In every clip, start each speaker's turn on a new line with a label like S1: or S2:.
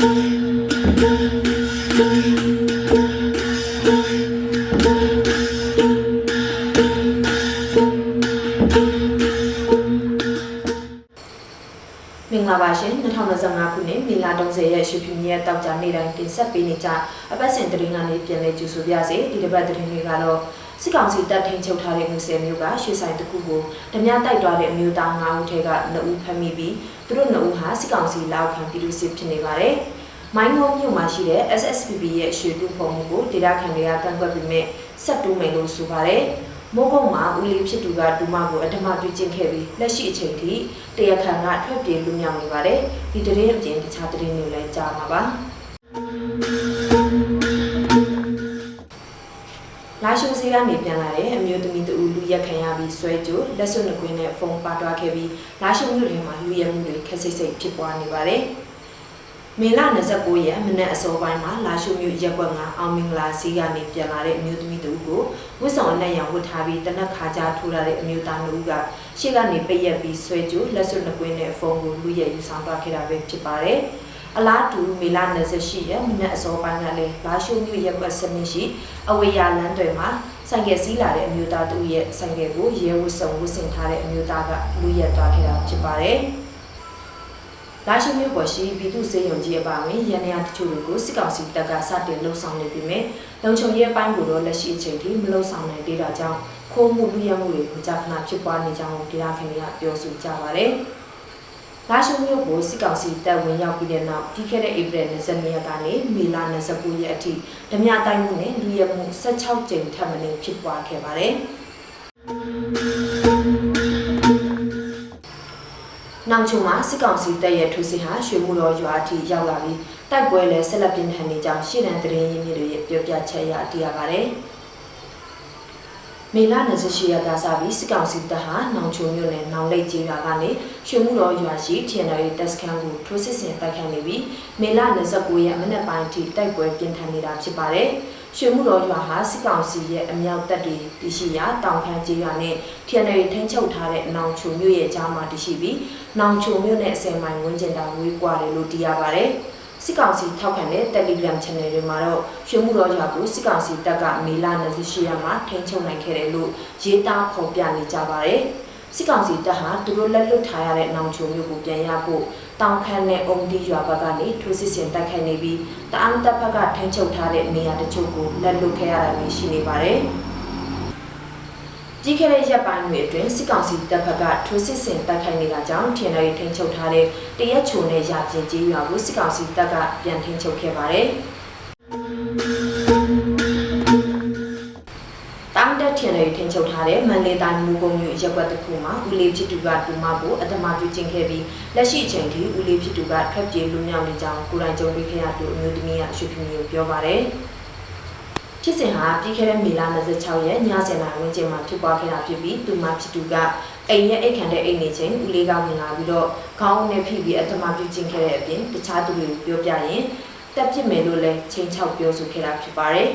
S1: မင်္ဂလာပါရှင်2025ခုနှစ်မေလ30ရက်ရွှေပြည်ရဲ့တောက်ကြနေ့တိုင်းတင်ဆက်ပေးနေကြအပတ်စဉ်သတင်းကနေပြန်လည်ကြိုဆိုပါရစေဒီတစ်ပတ်သတင်းတွေကတော့ စစ်ကောင်စီတပ်ထိန်ချုပ်ထားတဲ့မှုဆယ်မျိုးကရွှေဆိုင်တစ်ခုကိုဓမြတိုက်သွားတဲ့အမျိုးသား9ဦးထဲက2ဦးဖမ်းမိပြီးသူတို့2ဦးဟာစစ်ကောင်စီလက်အောက်ခံပြည်သူစစ်ဖြစ်နေပါတယ်မိုင်းငုံမြို့မှာရှိတဲ့ SSPP ရဲ့ရွှေတူဖုံမှုကိုဒေတာခန်တွေကကန့်ကွက်ပြီးမြဲဆက်တူးမယ်လို့ဆိုပါတယ်မိုးကုတ်မှာဦးလေးဖြစ်သူကဒူမကိုအဓမ္မပြုကျင့်ခဲ့ပြီးလက်ရှိအချိန်ထိတရားခံကထွက်ပြေးလွတ်မြောက်နေပါတယ်ဒီတရင်အပြင်တခြားတရင်တွေလည်းကြားမှာပါ လာရှိုးစီကနေပြန်လာတဲ့အမျိုးသမီးတဦးလူရက်ခံရပြီးဆွဲကြိုလက်စွပ်နှကွင်းနဲ့ဖုန်းပါတွားခဲ့ပြီးလာရှိုးမြို့ထဲမှာလူရက်မှုတွေခက်စိတ်စိတ်ဖြစ်ပွားနေပါတယ်မေလ29ရက်မနက်အစောပိုင်းမှာလာရှိုးမြို့ရက်ကွက်ကအောင်မင်္ဂလာစီကနေပြန်လာတဲ့အမျိုးသမီးတဦးကိုဝစ်ဆောင်လက်ရံဝတ်ထားပြီးတနက်ခါကြားထိုးလာတဲ့အမျိုးသားမျိုးကရှေ့ကနေပိတ်ရက်ပြီးဆွဲကြိုလက်စွပ်နှကွင်းနဲ့ဖုန်းကိုလူရက်ယူဆောင်သွားခဲ့တာပဲဖြစ်ပါတယ် အလားတူမေလ28ရက်မနက်အစောပိုင်းကလည်းလာရှိုးမြို့ရက်ကွက်စနစ်ရှိအဝေးရလမ်းတွေမှာဆိုင်ကယ်စီးလာတဲ့အမျိုးသားတူရဲ့ဆိုင်ကယ်ကိုရဲဝတ်စုံဝတ်ဆင်ထားတဲ့အမျိုးသားကလူရက်သွားခဲ့တာဖြစ်ပါတယ်လာရှိုးမြို့ပေါ်ရှိပြည်သူ့စေယုံကြီးအပါအဝင်ရန်ရတချို့တွေကိုစစ်ကောင်စီတပ်ကစတင်လှုံ့ဆော်နေပြီးမြဲလုံခြုံရေးအပိုင်းကိုတော့လက်ရှိအချိန်ထိမလှုံ့ဆော်နိုင်သေးတာကြောင့်ခိုးမှုလူရမှုတွေမကြာခဏဖြစ်ပွားနေကြောင်းဒေသခံတွေကပြောဆိုကြပါတယ်။ လာရှိုးမြို့ကိုစစ်ကောင်စီတပ်ဝင်ရောက်ပြီးတဲ့နောက်ပြီးခဲ့တဲ့ဧပြီ22ရက်ကနေမေလ29ရက်အထိဓမြတိုင်းမှုနဲ့လူရမှု16ကြိမ်ထပ်မံဖြစ်ပွားခဲ့ပါတယ်။နောက်ချုံမှာစစ်ကောင်စီတပ်ရဲ့ထိုးစစ်ဟာရွှေမှုတော်ရွာအထိရောက်လာပြီးတိုက်ပွဲလည်းဆက်လက်ပြင်းထန်နေကြောင်းရှေ့တန်းသတင်းရင်းမြစ်တွေရဲ့ပြောပြချက်အရသိရပါတယ်။ မေလ28ရက်ကစပြီးစစ်ကောင်စီတပ်ဟာနောင်ချုံမြို့နယ်နောင်လိတ်ကျေးရွာကနေရွှေမှုတော်ရွာရှိ TNL တပ်စခန်းကိုထိုးစစ်ဆင်တိုက်ခိုက်နေပြီးမေလ29ရက်မနက်ပိုင်းအထိတိုက်ပွဲပြင်းထန်နေတာဖြစ်ပါတယ်။ရွှေမှုတော်ရွာဟာစစ်ကောင်စီရဲ့အမြောက်တပ်တွေတရှိရာတောင်ခမ်းကျေးရွာနဲ့ TNL ထိန်းချုပ်ထားတဲ့နောင်ချုံမြို့ရဲ့ကြားမှာတရှိပြီးနောင်ချုံမြို့နဲ့အစင်မိုင်ဝန်းကျင်တာဝေးကွာတယ်လို့သိရပါတယ်။ စစ်ကောင်စီထောက်ခံတဲ့ Telegram Channel တွေမှာတော့ရွှေမှုတော်ရွာကိုစစ်ကောင်စီတပ်ကမေလ28ရက်မှာထိန်းချုပ်နိုင်ခဲ့တယ်လို့ရေးသားဖော်ပြနေကြပါတယ်။စစ်ကောင်စီတပ်ဟာသူတို့လက်လွတ်ထားရတဲ့နောင်ချုံမျိုးကိုပြန်ရဖို့တောင်ခမ်းနဲ့အုံဒီရွာဘက်ကနေထိုးစစ်ဆင်တိုက်ခိုက်နေပြီးတအောင်းတပ်ဘက်ကထိန်းချုပ်ထားတဲ့နေရာတချို့ကိုလက်လွတ်ခဲ့ရတာမျိုးရှိနေပါတယ်။ ကြီးခဲ့တဲ့ရက်ပိုင်းတွေအတွင်းစစ်ကောင်စီတပ်ဖက်ကထိုးစစ်ဆင်တိုက်ခိုက်နေတာကြောင့်ထင်ရီထိန်းချုပ်ထားတဲ့တရက်ချုံနဲ့ရာကျင်ကြီးရွာကိုစစ်ကောင်စီတပ်ကပြန်ထိန်းချုပ်ခဲ့ပါတယ်။တောင်တက်ထင်ရီထိန်းချုပ်ထားတဲ့မန္တလေးတိုင်းမူကုံမြို့ရက်ကွက်တစ်ခုမှာဦးလေးဖြစ်သူကဒူမကိုအတမပြုကျင့်ခဲ့ပြီးလက်ရှိအချိန်ထိဦးလေးဖြစ်သူကထွက်ပြေးလွတ်မြောက်နေကြောင်းကိုယ်တိုင်ကြုံတွေ့ခဲ့ရသူအမျိုးသမီးကရွှေပြည်မျိုးပြောပါတယ်။ ဖြစ်စဉ်ဟာပြီးခဲ့တဲ့မေလ26ရက်ည7:00နာရီဝန်းကျင်မှာဖြစ်ပွားခဲ့တာဖြစ်ပြီးသူမဖြစ်သူကအိမ်ရဲ့အိတ်ခံတဲ့အိမ်နေချင်းဦးလေးကဝင်လာပြီးတော့ခေါင်းနဲ့ဖိပြီးအတမပြုကျင့်ခဲ့တဲ့အပြင်တခြားသူတွေကိုပြောပြရင်တက်ပြစ်မယ်လို့လည်းချိန်ချောက်ပြောဆိုခဲ့တာဖြစ်ပါတယ်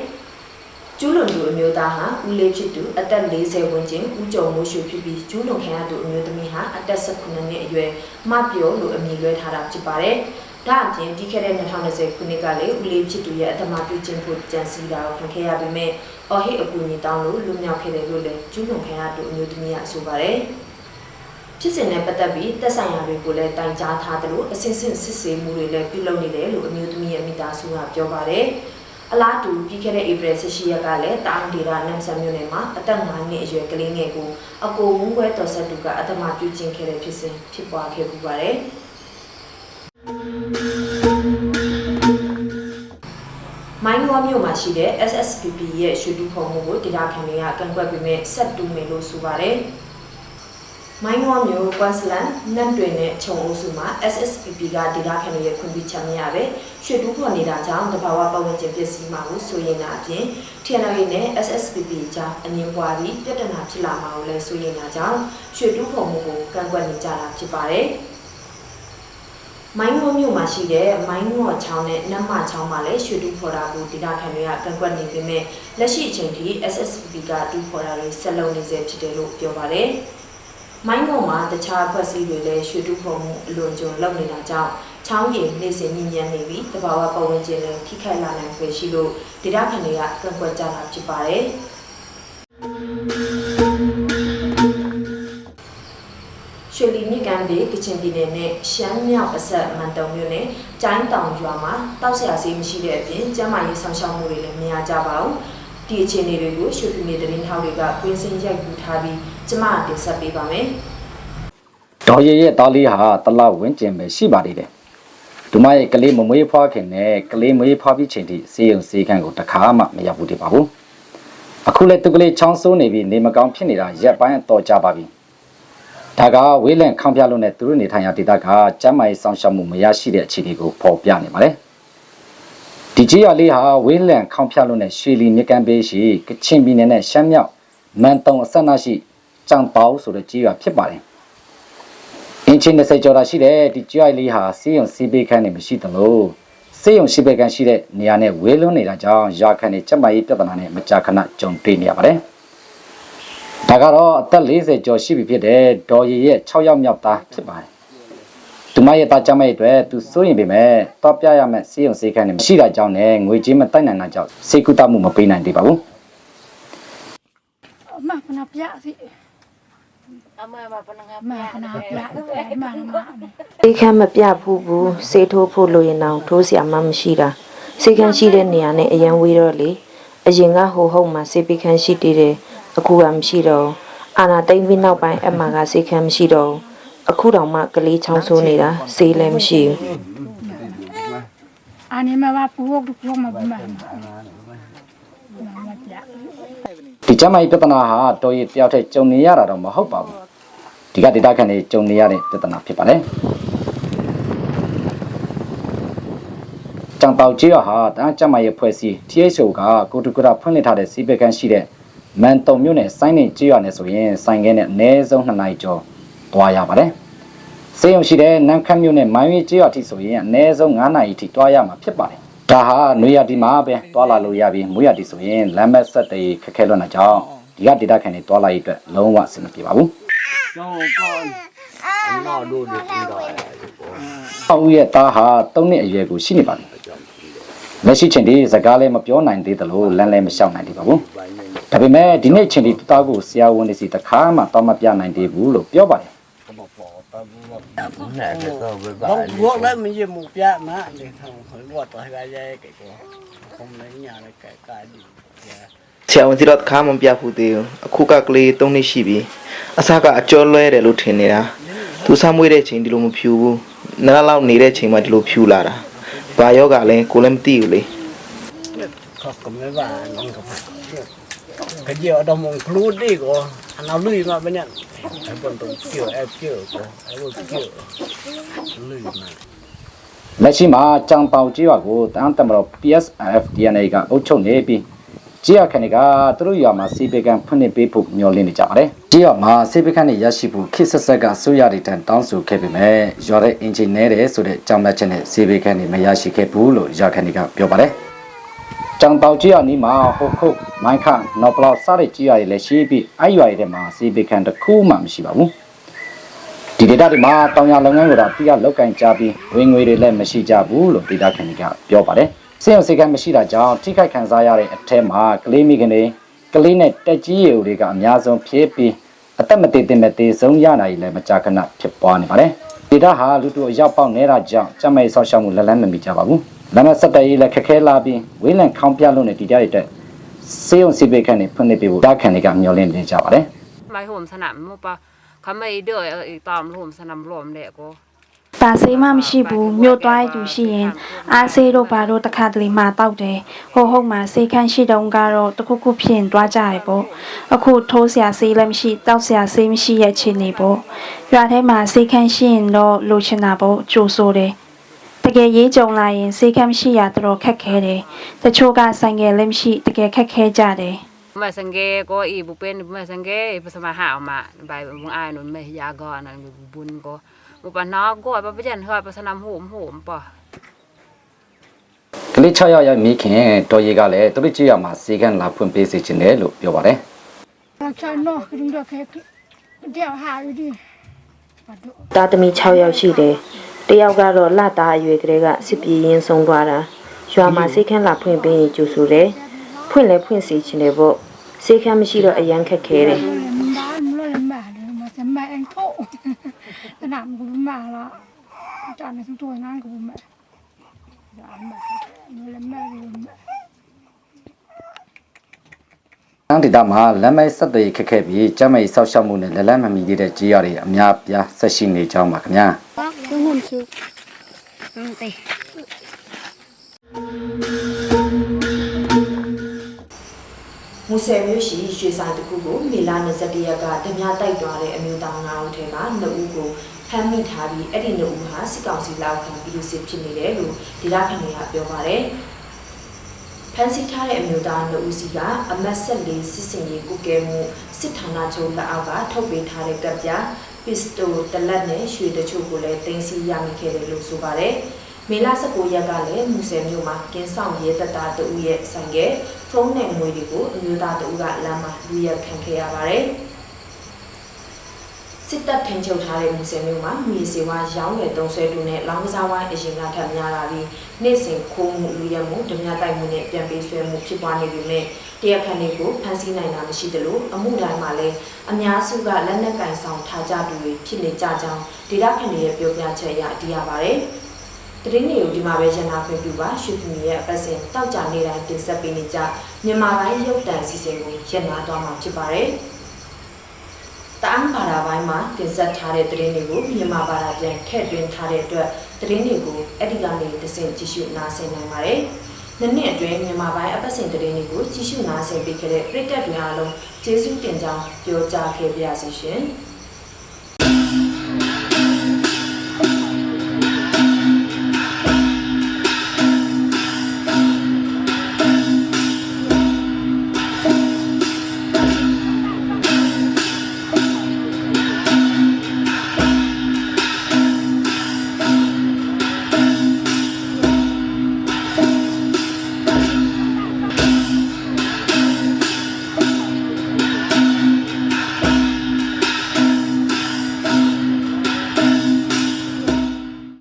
S1: ။ကျူးလွန်သူအမျိုးသားဟာဦးလေးဖြစ်သူအသက်40ဝန်းကျင်ဦးကျော်မိုးရွှေဖြစ်ပြီးကျူးလွန်ခံရသူအမျိုးသမီးဟာအသက်18နှစ်အရွယ်မပြောလို့အမည်လွှဲထားတာဖြစ်ပါတယ်။ ဒါအပြင်ပြီးခဲ့တဲ့2020ခုနှစ်ကလည်းဦးလေးဖြစ်သူရဲ့အတမပြုကျင့်ဖို့ကြံစည်တာကိုခံခဲ့ရပေမဲ့အော်ဟစ်အကူအညီတောင်းလို့လွတ်မြောက်ခဲ့တယ်လို့လည်းကျူးလွန်ခံရသူအမျိုးသမီးကဆိုပါတယ်။ဖြစ်စဉ်နဲ့ပတ်သက်ပြီးတက်ဆိုင်ရာတွေကိုလည်းတိုင်ကြားထားသလိုအစစ်စစ်စစ်ဆေးမှုတွေလည်းပြုလုပ်နေတယ်လို့အမျိုးသမီးရဲ့မိသားစုကပြောပါတယ်။အလားတူပြီးခဲ့တဲ့ဧပြီ18ရက်ကလည်းတာအန်ဒေတာနမ်ဆန်မြို့နယ်မှာအသက်9နှစ်အရွယ်ကလေးငယ်ကိုအကိုဝန်းခွဲတော်ဆက်သူကအတမပြုကျင့်ခဲ့တဲ့ဖြစ်စဉ်ဖြစ်ပွားခဲ့ပူပါတယ်။ မိုင်းဝါမြို့မှာရှိတဲ့ SSPP ရဲ့ရွှေတူဖုံမှုကိုဒေတာခံတွေကကန့်ကွက်ပြီးမြဆက်တူမယ်လို့ဆိုပါတယ်။မိုင်းဝါမြို့ကွမ်စလန်နတ်တွင်နဲ့ခြုံအုပ်စုမှာ SSPP ကဒေတာခံတွေရဲ့ခွင့်ပြုချက်မရပဲရွှေတူဖော်နေတာကြောင့်တဘာဝပတ်ဝန်းကျင်ပစ္စည်းမှာကိုဆိုရင်တာအပြင် TNL နဲ့ SSPP ကြားအငင်းပွားပြီးပြဿနာဖြစ်လာမှာကိုလည်းဆိုရင်တာကြောင့်ရွှေတူဖုံမှုကိုကန့်ကွက်နေကြတာဖြစ်ပါတယ်။ မိုင်းငေါမြို့မှာရှိတဲ့မိုင်းငေါချောင်းနဲ့နတ်မချောင်းမှာလည်းရွှေတူဖော်တာကိုဒေတာခံတွေကကန့်ကွက်နေပေမဲ့လက်ရှိအချိန်ထိ SSPP ကတူဖော်တာတွေဆက်လုပ်နေစေဖြစ်တယ်လို့ပြောပါတယ်။မိုင်းငေါမှာတခြားဖွဲ့စည်းတွေလည်းရွှေတူဖော်မှုအလွန်ကျွံလုပ်နေတာကြောင့်ချောင်းရည်နေစဉ်ညဉ့်ညံနေပြီးတဘာဝပတ်ဝန်းကျင်လည်းထိခိုက်လာနိုင်ဖွယ်ရှိလို့ဒေသခံတွေကကန့်ကွက်ကြတာဖြစ်ပါတယ်။ လီမြစ်ကမ်းဘေးကချင်ပြည်နယ်နဲ့ရှမ်းမြောက်အဆက်မန်တုံမြို့နယ်ကျိုင်းတောင်ရွာမှာတောက်ဆရာဆေးမရှိတဲ့အပြင်ကျန်းမာရေးဆောင်ရှောက်မှုတွေလည်းမရကြပါဘူး။ဒီအခြေအနေတွေကိုရွှေပြည်နယ်သတင်းထောက်တွေကကွင်းစင်ရိုက်ကူထားပြီးကျမတင်ဆက်ပေးပါမယ်။
S2: ဒေါ်ရည်ရဲ့သားလေးဟာတလဝင်းကျင်ပဲရှိပါသေးတယ်။ဒုမရဲ့ကလေးမမွေးဖွားခင်နဲ့ကလေးမွေးဖွားပြီးချိန်ထိစေယုံစေခန့်ကိုတခါမှမရောက်ဘူးတည်းပါဘူး။အခုလည်းသူကလေးချောင်းဆိုးနေပြီးနေမကောင်းဖြစ်နေတာရက်ပိုင်းအတော်ကြာပါပြီ။ ဒါကဝေးလန့်ခေါင်းပြလို့နဲ့သူတို့နေထိုင်ရာဒေသကကျမ်းမာရေးဆောင်ရှောက်မှုမရရှိတဲ့အခြေအနေကိုဖော်ပြနေပါလေ။ဒီကြီးရလေးဟာဝေးလန့်ခေါင်းပြလို့နဲ့ရွှေလီမြကန်ပေးရှိကချင်ပြည်နယ်နဲ့ရှမ်းမြောက်မန်တုံအဆက်နာရှိကြံပေါဆိုတဲ့ကြီးရဖြစ်ပါတယ်။အင်ချင်20ကျော်တာရှိတဲ့ဒီကျွိုက်လေးဟာစေးရုံစီးပေးခန်းနေမရှိသလိုစေးရုံရှိပေးခန်းရှိတဲ့နေရာနဲ့ဝေးလွန်းနေတာကြောင့်ရာခန့်နေချက်မကြီးပြဿနာနဲ့မကြာခဏကြုံတွေ့နေရပါတယ်။ ဒါကတော့အသက်40ကျော်ရှိပြီဖြစ်တဲ့ဒေါ်ရီရဲ့6ရောက်မြောက်သားဖြစ်ပါတယ်။သူမရဲ့သားကြောင့်မဲ့အတွက်သူစိုးရင်ပေမဲ့တော့ပြရမယ့်စေယုံစေခန့်တွေရှိတာကြောင့်နဲ့ငွေကြေးမတိုက်နိုင်တာကြောင့်စေကူတမှုမပေးနိုင်သေးပါဘူး။
S3: အမကနာပြစီ
S4: အမမပနငါ
S3: မကနာပြအမမ
S1: စေခန့်မပြဘူးဘူးစေထိုးဖို့လိုရင်တော့ထိုးစရာမှမရှိတာ။စေခန့်ရှိတဲ့နေရာနဲ့အရန်ဝေးတော့လေအရင်ကဟိုဟုတ်မှာစေပိခန့်ရှိတည်တယ် အခုကမရှိတော့ဘူးအာနာတိန်ပြီးနောက်ပိုင်းအမှကစေခမ်းမရှိတော့ဘူးအခုတောင်မှကလေးချောင်းဆိုးနေတာစေးလည်းမရှိဘူး
S3: အာနေမဘာပူဝတ်ပူမဘမမပြ
S2: ဒီကျမ်းမာရေးပြဿနာဟာတော်ရည်တယောက်တည်းကြုံနေရတာတော့မဟုတ်ပါဘူးဒီကဒေတာခန်တွေကြုံနေရတဲ့ပြဿနာဖြစ်ပါတယ်ကြံပေါကြီးရဟာတန်းကျမ်းမာရေးဖွဲ့စည်း THO ကကိုတူကရဖွင့်လှစ်ထားတဲ့စီးပကန်းရှိတဲ့ မန်တုံမြို့နယ်စိုင်းနေကြီးရနဲ့ဆိုရင်စိုင်းခဲနဲ့အနည်းဆုံး2နိုင်ကျော်သွားရပါတယ်စေယုံရှိတဲ့နန်းခမ်းမြို့နယ်မိုင်းဝေးကြီးရအထိဆိုရင်အနည်းဆုံး9နိုင်အထိသွားရမှာဖြစ်ပါတယ်ဒါဟာနွေရတီမှာပဲသွားလာလို့ရပြီးမွေးရတီဆိုရင်လမ်းမဆက်တည်းခက်ခဲလွန်းတာကြောင့်ဒီကဒေတာခန်တွေသွားလာရေးအတွက်လုံးဝအဆင်မပြေပါဘူး
S5: Jangan kan. Nak dulu dia tinggal.
S2: ။အောက်ဦးရဲ့သားဟာ၃နှစ်အရွယ်ကိုရှိနေပါပြီ။လက်ရှိချိန်ဒီစကားလည်းမပြောနိုင်သေးသလိုလမ်းလည်းမလျှောက်နိုင်သေးပါဘူး။ ဒါပေမဲ့ဒီနေ့ချိန်ဒီသားကိုဆရာဝန်တွေစီတခါမှတော့မပြနိုင်သေးဘူးလို့ပြောပါတယ်
S5: Nak kata berbalik.
S6: Bông ruột đấy mình dùng một giá mà để thằng khỏi ruột tới cái dây cái cô không lấy nhà này cái cái gì
S7: ဆရာဝန်စီတော့တစ်ခါမှမပြဘူးသေးဘူးအခုကကလေး၃နှစ်ရှိပြီအစကအကျော်လွဲတယ်လို့ထင်နေတာသူဆမ်းမွေးတဲ့ချိန်ဒီလိုမဖြူဘူးနဂလောက်နေတဲ့ချိန်မှဒီလိုဖြူလာတာဘာယောဂလဲကိုလည်းမသိဘူးလေ
S6: khó cầm mấy bà nó không cái gì ở đâu mong luôn đi cô anh nào lười mà bên nhận cái bọn tôi kiểu em kiểu cô cái bọn kiểu lười mà ။
S2: လက်ရှိမှာကြံပေါင်ကြီးရွာကိုတန်းတမတော် PSF DNA ကအုပ်ချုပ်နေပြီးကြီးရခဏကသူတို့ရွာမှာစီပေကန်ဖွင့်နေပေးဖို့မျှော်လင့်နေကြပါတယ်။ကြီးရွာမှာစီပေကန်တွေရရှိဖို့ခေတ်ဆက်ဆက်ကဆိုရတဲ့တန်တောင်းဆိုခဲ့ပေမဲ့ရွာတဲ့အင်ဂျင်နဲတယ်ဆိုတဲ့ကြောင်လက်ချက်နဲ့စီပေကန်တွေမရရှိခဲ့ဘူးလို့ရွာခဏကပြောပါတယ်။ ကြောင်တောင်ကြီးရနီးမှာဟုတ်ခုတ်မိုင်းခနော်ပလောက်စတဲ့ကြီးရတွေလည်းရှိပြီးအဲ့ရွာတွေထဲမှာစီပေကန်တစ်ခုမှမရှိပါဘူး။ဒီဒေတာတွေမှာတောင်ရလုပ်ငန်းကိုတော့တိရလောက်ကင်ကြပြီးဝင်ငွေတွေလည်းမရှိကြဘူးလို့ဒေတာခင်ကပြောပါတယ်။စေယုံစေကမရှိတာကြောင့်ထိခိုက်ခံစားရတဲ့အထက်မှာကလေးမိခင်တွေကလေးနဲ့တက်ကြီးရည်တွေကအများဆုံးဖြစ်ပြီးအသက်မတည်တင်မဲ့တေဆုံးရနိုင်လည်းမကြာခဏဖြစ်ပွားနေပါတယ်။ဒေတာဟာလူတို့အရောက်ပေါက်နေတာကြောင့်ကြမ်းမဲ့ဆောက်ရှောက်မှုလက်လန်းမမီကြပါဘူး။ ဒါမဲ့စက်တရေးလည်းခက်ခဲလာပြီးဝေးလံခေါင်းပြလို့နေဒီကြရတဲ့စေယုံစီပေခန့်နေဖွင့်နေပေးဖို့တာခန်တွေကမျှော်လင့်နေကြပါတယ်
S4: mai hôm sana mo pa khama i de i tam hôm sana lom le ko
S3: ပါဆေးမှမရှိဘူးမြို့သွားရသူရှိရင် အားဆေးတို့ဘာတို့တစ်ခါတလေမှတောက်တယ်ဟိုဟုတ်မှာဆေးခန်းရှိတုန်းကတော့တစ်ခုခုဖြစ်ရင်သွားကြရပေါ့အခုထိုးစရာဆေးလည်းမရှိတောက်စရာဆေးမရှိရဲ့အခြေအနေပေါ့ရွာထဲမှာဆေးခန်းရှိရင်တော့လိုချင်တာပေါ့ကြိုဆိုတယ် တကယ်ရေးကြုံလာရင်စေးခန်းမရှိရတော့ခက်ခဲတယ်တချို့ကဆိုင်ငယ်လည်းမရှိတကယ်ခက်ခဲကြတယ်
S4: ไม่สังเกตก็อีบุเป็นไม่สังเกตภาษาหามาใบบุงอายนุ่นไม่ยากอนนั่นบุญก็มุปนอกก็ปะปะจันเฮาภาษาห่มห่มปะ
S2: ကလေး6ယောက်ရဲ့မိခင်တော်ရီကလည်းသူတို့ကြည့်ရမှာစီကန်းလာဖွင့်ပေးစေချင်တယ်လို့ပြောပါတယ်
S3: ချာနော်ကင်းတော့ခဲတယောက်ဟာရည်ဒီ
S1: သားသမီး6ယောက်ရှိတယ် တယောက်ကတော့လှသားအရွယ်ကလေးကစစ်ပြေးရင်းဆုံးသွားတာရွာမှာစိတ်ခန့်လာဖွင့်ပေးရင်ကြိုဆိုတယ်ဖွင့်လဲဖွင့်စီချင်တယ်ပေါ့စိတ်ခန့်မရှိတော့အရန်ခက်ခဲတယ်
S2: န်းဒေသမှာလမ်းမိုက်ဆက်သွယ်ခက်ခဲပြီးကျမ်းမိုက်ဆောက်ရှောက်မှုနဲ့လက်လက်မမီသေးတဲ့ကြေးရတွေအများပြားဆက်ရှိနေကြောင်းပါခင်ဗျာ။
S8: မချူဟုတ်တယ်
S1: မူဆယ်မြို့ရှိရွှေစာတခုကိုမေလ21ရက်ကဓမြတိုက်သွားတဲ့အမျိုးသား9ဦးထဲက2ဦးကိုဖမ်းမိထားပြီးအဲ့ဒီ2ဦးဟာစစ်ကောင်စီလောက်ခံပြီးစစ်ဖြစ်နေတယ်လို့ဒေသခံတွေကပြောပါတယ်ဖန်ဆီးထားတဲ့အမျိုးသားနှုတ်စီကအမတ်၁၄စစ်စင်ရေးကုကဲမှုစစ်ဌာနချုပ်လက်အောက်ကထုတ်ပေးထားတဲ့ကပ်ပြ ပစ္စတိုတလက်နဲ့ရွှေတချို့ကိုလည်းတင်စီရမိခဲ့တယ်လို့ဆိုပါတယ်။မေလ19ရက်ကလည်းမူဆယ်မြို့မှာကင်းဆောင်ရဲတပ်သားတဦးရဲ့ဆိုင်ကဖုန်းနဲ့ငွေတွေကိုအမျိုးသားတဦးကလမ်းမှာလူရက်ခံခဲ့ရပါတယ်။ စစ်တပ်ထင်ချုပ်ထားတဲ့မူဆယ်မြို့မှာမြေစေဝါရောင်းရည်တုံးဆွဲတူနဲ့လောင်းကစားဝိုင်းအရင်ကထပ်များလာပြီးနေ့စဉ်ခိုးမှုလူရက်မှုဓမြတိုက်မှုနဲ့ပြန်ပေးဆွဲမှုဖြစ်ပွားနေပြီမဲ့တရားခံတွေကိုဖမ်းဆီးနိုင်တာမရှိသလိုအမှုတိုင်းမှာလည်းအများစုကလက်နက်ကင်ဆောင်ထားကြသူတွေဖြစ်နေကြကြောင်းဒေတာခန်တွေရဲ့ပြောပြချက်အရသိရပါတယ်။တရင်းတွေကိုဒီမှာပဲရန်နာခွင့်ပြုပါရွှေပြည်ရဲ့အပတ်စဉ်တောက်ကြနေတိုင်းတင်ဆက်ပေးနေကြမြန်မာပိုင်းရုပ်တံစီစဉ်ကိုရန်နာသွားမှာဖြစ်ပါတယ်။ တအန်းဘာသာပိုင်းမှာတင်ဆက်ထားတဲ့သတင်းတွေကိုမြန်မာဘာသာပြန်ထည့်သွင်းထားတဲ့အတွက်သတင်းတွေကိုအဲ့ဒီကနေတစ်ဆင့်ကြည့်ရှုနားဆင်နိုင်ပါတယ်။နှစ်နှစ်အတွင်းမြန်မာပိုင်းအပတ်စဉ်သတင်းတွေကိုကြည့်ရှုနားဆင်ပေးခဲ့တဲ့ပရိသတ်တွေအားလုံးကျေးဇူးတင်ကြောင်းပြောကြားခဲ့ပါရစေရှင်။